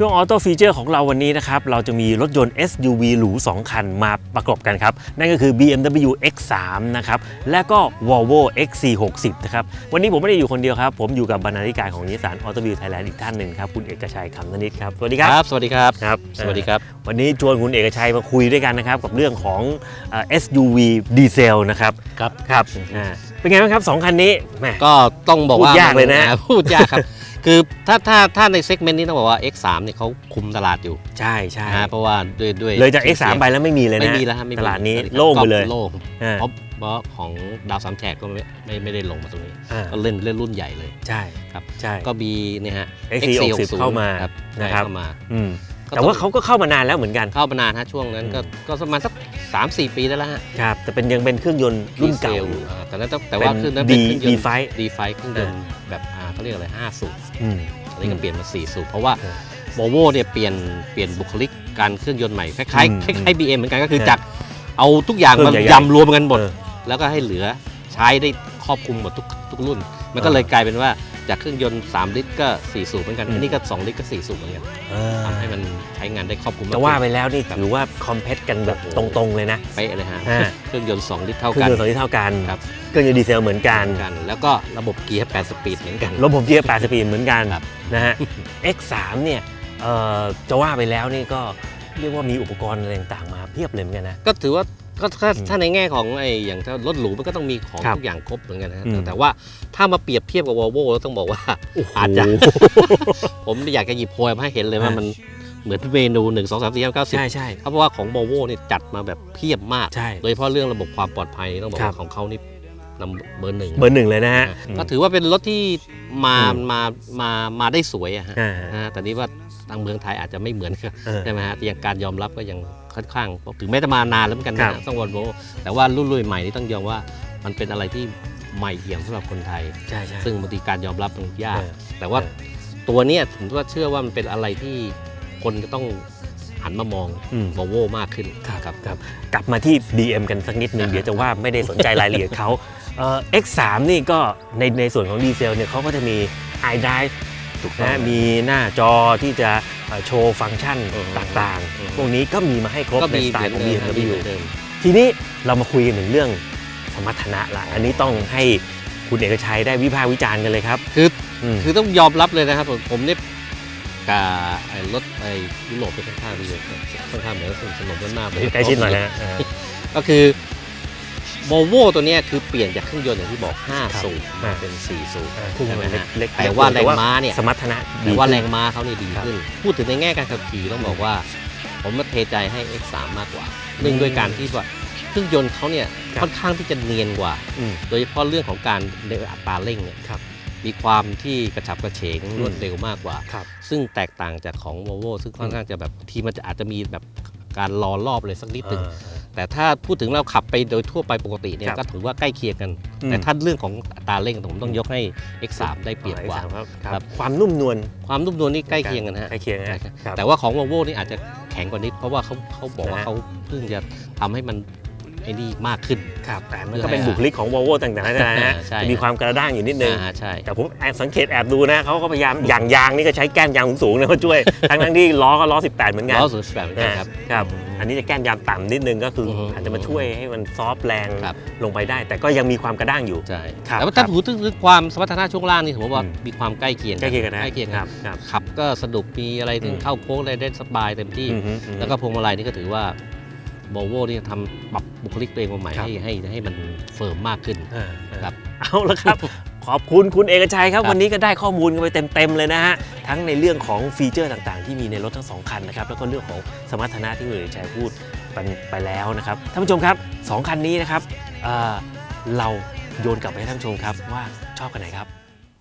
ช่วงออโต้ฟีเจอร์ของเราวันนี้นะครับ เราจะมีรถยนต์ SUV หรู 2 คันมาประกอบกันครับ นั่นก็คือ BMW X3 นะครับ และก็ Volvo XC60 นะครับ วันนี้ผมไม่ได้อยู่คนเดียวครับ ผมอยู่กับบรรณาธิการของนิสสันออโตบิวไทยแลนด์อีกท่านหนึ่งครับ คุณเอกชัยคำนนิตครับ สวัสดีครับครับ สวัสดีครับครับ สวัสดีครับ วันนี้ชวนคุณเอกชัยมาคุยด้วยกันนะครับ กับเรื่องของเอ่อ SUV ดีเซลนะครับ ครับ ครับอ่าเป็นไงบ้างครับสองคันนี้แหมก็ต้องบอกว่าพูดยากเลยนะอ่าพูดยากครับ คือถ้าถ้าถ้าในเซกเมนต์นี้ต้องบอกว่า X3 เนี่ยเขาคุมตลาดอยู่ใช่ใช่นะฮะเพราะว่าด้วยด้วยเลยจาก X3 ไปแล้วไม่มีเลยนะไม่มีแล้วฮะไม่มีตลาดนี้ครับโล่งไปเลยโล่งอ่าเพราะเพราะของดาวสามแฉกก็ไม่ไม่ไม่ได้ลงมาตรงนี้อ่าก็เล่นเล่นรุ่นใหญ่เลยใช่ครับใช่ก็มีเนี่ยฮะ XC60 เข้ามาครับนะครับเข้ามาอืมก็แต่ว่าเขาก็เข้ามานานแล้วเหมือนกันเข้ามานานฮะช่วงนั้นก็อืมก็ประมาณสัก 3 4 ปีได้แล้วฮะครับ แต่เป็นยังเป็นเครื่องยนต์รุ่นเก่าดีอซลยู่อ่าแต่นั้นต้องแต่ว่าเครื่องนั้นดีเป็นเครื่องยนดีต์ ไฟ ดีไฟเครื่องยนต์แบบอ่าเขาเรียกอะไร5สูบอืมอันนี้ก็เปลี่ยนมา 4 สูบเพราะว่าเออโ o โวเนี่ยเปลี่ยนเปลี่ยนบุคลิกการเครื่องยนต์ใหม่คล้ายอืมๆคล้ายๆ BM เหมือนกันก็คือเออจากเอาทุกอย่างเครื่มาองใหญ่ๆ ยำรวมกันหมดเออแล้วก็ให้เหลือใช้ได้ครอบคลุมหมดทุกทุกรุ่น มันก็เออเลยกลายเป็นว่า จากเครื่องยนต์ 3 ลิตรก็ 4 สูบเหมือนกันอืมอันนี้ก็ 2 ลิตรก็ 4 สูบเหมือนกันเออทำให้มันใช้งานได้ครอบคลุมมกจะว่าไปขึ้นแล้วนี่ถือว่าคอมเพตกันแบบโอ้ตโหรงๆเลยนะเป๊ะเลยฮะอ่าเครื่องยนต์ 2 ลิตรเท่าเครื่อกังนยนต์สองที่เท่ากันครับเครื่องยนต์ดีเซลเหมือนกันกันแล้วก็ระบบเกียร์8สปีดเหมือนกันรถผมเกียร์8สปีดเหมือนกันครับนะฮะ X3 เนี่ยเอ่อจะว่าไปแล้วนี่ก็เรียกว่ามีอุปกรณ์อะไรต่างๆมาเพียบเลยเหมือนกันนะก็ถือว่า ก็ถ้าอืมถ้าในแง่ของไอ้อย่างถ้ารถหรูมันก็ต้องมีของครับทุกอย่างครบเหมือนกันนะอืมแต่แต่ว่าถ้ามาเปรียบเทียบกับ Volvo แล้วต้องบอกว่าอาจจะ ผมอยากจะหยิบโพยมาให้เห็นเลยว่าอ่ามัมันเหมือนเมนู 1 2 3 4 5 9 ใช่10ใช่ เพราะว่าของ Volvo เนี่ยจัดมาแบบเพียบมาก ใช่ โดยเฉพาะเรื่องระบบความปลอดภัยต้องบอกครับว่าของเขานี่ นำเบอร์หนึ่งเบอร์หนึ่งเลยนะฮะก็ถือว่าเป็นรถที่มาอืมมามามาได้สวยอะฮะอ่านะฮะแต่นี้ว่าทางเมืองไทยอาจจะไม่เหมือนกันเออใช่ไหมฮะยังการยอมรับก็ยังค่อนข้างถึงแม้จะมานานแล้วเหมือนกันครันะบต้องวอลโวแต่ว่ารุ่นรุ่นใหม่นี่ต้องยอมว่ามันเป็นอะไรที่ใหม่เอี่ยมสำหรับคนไทยใช่ใช่ซึ่งบางทีการยอมรับมันยากเออแต่ว่าเออตัวเนี้ยผมว่าเชื่อว่ามันเป็นอะไรที่คนจะต้องหันมามองอืมวอลโวมากขึ้นครับครับ กลับมาที่ BM กันสักนิดนึงเดี๋ยวจะว่าไม่ได้สนใจรายละเอียดเขา เอ่อ X3 นี่ก็ในในส่วนของดีเซลเนี่ยเขาก็จะมี iDrive ถูกต้อง นะมีหน้าจอที่จะเอ่อโชว์ฟังก์ชันอืมต่างอืม ๆ พวกนี้ก็มีมาให้ครบก็ในมีสไตล์ของ เหมือนเดิม BMW เหมือนเดิมทีนี้เรามาคุยกันถึงเรื่องสมรรถนะละอันนี้ต้องให้คุณเอกชัยได้วิพากษ์วิจารณ์กันเลยครับคือ ม คือต้องยอมรับเลยนะครับ ผมผมเนี่ยกับไอ้รถไอ้ยุโรปเป็นค่อนข้างดีเลยค่อนข้างเหมือนสนิทสนมกันมากเลยใกล้ชิดหน่อยนะเออก็คือ Volvo ตัวเนี้ยคือเปลี่ยนจากเครื่องยนต์อย่างที่บอกครับ5สูบมาอ่าเป็น 4 สูบเออเครื่องยนต์ใช่ไหมฮะเล็กๆแต่ว่าแรงม้าเนี่ยสมรรถนะดีแต่ว่าขึ้นแรงม้าเขาเนี่ยดีครับขึ้น พูดถึงในแง่การขับขี่ต้องบอกว่า ผมมาเทใจให้ X3 มากกว่าเนื่องด้วยการที่ว่าเครื่องยนต์เขาเนี่ยครับค่อนข้างที่จะเนียนกว่าอืมโดยเฉพาะเรื่องของการเดินอัตราเร่งเนี่ยครับมีความที่กระฉับกระเฉงรวดเร็วมากกว่าครับซึ่งแตกต่างจากของ Volvo ซึ่งค่อนข้างจะแบบทีมันจะอาจจะมีแบบการรอรอบเลยสักนิดหนึ่งเออ แต่ถ้าพูดถึงเราขับไปโดยทั่วไปปกติเนี่ยครับก็ถือว่าใกล้เคียงกันอืมแต่ถ้าเรื่องของอัตราเร่งผมต้องยกให้ X3 ได้เปรียบกว่า X3 ครับครับความนุ่มนวลความนุ่มนวลนี่ใกล้เคียงกันฮะใกล้เคียงใช่นะครับแต่ว่าของ Volvo นี่อาจจะแข็งกว่านิดเพราะว่าเขาเขาบอกว่านะฮะเขาเพิ่งจะทำให้มันไอ้นี่มากขึ้น ครับแต่มันเพื่อก็เป็นให้บุคลิกของ Volvo ต่างๆนานานะฮะใช่ จะมีความกระด้างอยู่นิดนึง อ่าใช่ แต่ผมแอบสังเกตแอบดูนะเขาก็พยายามอย่างยางนี่ก็ใช้แก้มยางสูงๆนะมาช่วย ทั้งทั้งๆที่ล้อก็ล้อ 18 เหมือนกันล้อศูนย์แปดเหมือนกันครับ ครับ อันนี้จะแก้มยางต่ำนิดนึงก็คือออฮึอาจจะมาช่วยให้มันซอฟต์แรงครับ ลงไปได้ แต่ก็ยังมีความกระด้างอยู่ ใช่ครับแต่ว่าคถ้ารับพูดถึงความสมรรถนะช่วงล่างนี่ผมว่าอืม มีความใกล้เคียงใกล้เคียงกันนะใกล้เคียงคครัรับบครับ ขับก็สนุกมีอะไรถึงอืม เข้าโค้งอะไรได้สบายเต็มที่ อืมฮึอืมฮึแล้วก็พวงมาลัยนี่ก็ถือว่า Volvo นี่ทำปรับบุคลิกตัวเองมาใหม่ครับให้ให้ให้มันเฟิร์มมากขึ้นอ่าครับเอาละครับขอบคุณคุณเอกชัยครับครับ วันนี้ก็ได้ข้อมูลกันไปเต็มๆเลยนะฮะ ทั้งในเรื่องของฟีเจอร์ต่างๆ ที่มีในรถทั้งสองคันนะครับ แล้วก็เรื่องของสมรรถนะที่คุณเอกชัยพูดไปไปแล้วนะครับท่านผู้ชมครับสองคันนี้นะครับเอ่อเราโยนกลับไปให้ท่านผู้ชมครับว่าชอบกันไหนครับ